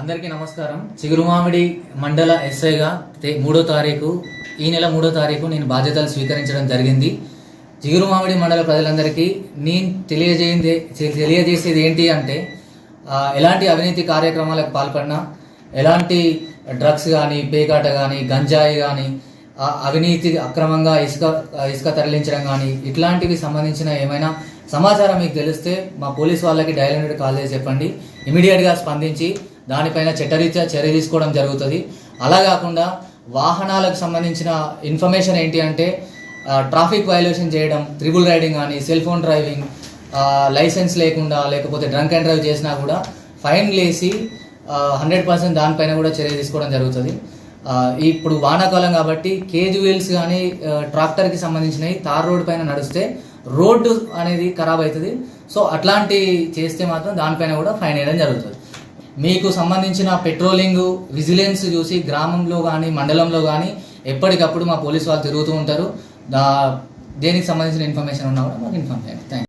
అందరికీ నమస్కారం. చిగురుమామిడి మండల ఎస్ఐగా మూడో తారీఖు ఈ నెల మూడో తారీఖు నేను బాధ్యతలు స్వీకరించడం జరిగింది. చిగురుమామిడి మండల ప్రజలందరికీ నేను తెలియజేయింది తెలియజేసేది ఏంటి అంటే ఎలాంటి అవినీతి కార్యక్రమాలకు పాల్పడినా ఎలాంటి డ్రగ్స్ కానీ పేకాట కానీ గంజాయి కానీ అవినీతి అక్రమంగా ఇసుక ఇసుక తరలించడం కానీ ఇట్లాంటివి సంబంధించిన ఏమైనా సమాచారం మీకు తెలిస్తే మా పోలీస్ వాళ్ళకి డైల్ హండ్రెడ్ కాల్ చేసి చెప్పండి. ఇమీడియట్గా స్పందించి దానిపైన చట్టరీత్యా చర్య తీసుకోవడం జరుగుతుంది. అలా కాకుండా వాహనాలకు సంబంధించిన ఇన్ఫర్మేషన్ ఏంటి అంటే ట్రాఫిక్ వైలేషన్ చేయడం త్రిబుల్ రైడింగ్ కానీ సెల్ ఫోన్ డ్రైవింగ్ లైసెన్స్ లేకుండా లేకపోతే డ్రంక్ అండ్ డ్రైవ్ చేసినా కూడా ఫైన్ లేసి హండ్రెడ్ పర్సెంట్ దానిపైన కూడా చర్య తీసుకోవడం జరుగుతుంది. ఇప్పుడు వానాకాలం కాబట్టి కేజ్ వీల్స్ కానీ ట్రాక్టర్కి సంబంధించినవి తార్ రోడ్ పైన నడిస్తే రోడ్డు అనేది ఖరాబ్ అవుతుంది. సో అట్లాంటి చేస్తే మాత్రం దానిపైన కూడా ఫైన్ వేయడం జరుగుతుంది. మీకు సంబంధించిన పెట్రోలింగ్ విజిలెన్స్ చూసి గ్రామంలో కానీ మండలంలో కానీ ఎప్పటికప్పుడు మా పోలీసు వాళ్ళు తిరుగుతూ ఉంటారు. దేనికి సంబంధించిన ఇన్ఫర్మేషన్ ఉన్నా కూడా మాకు ఇన్ఫామ్ చేయండి. థ్యాంక్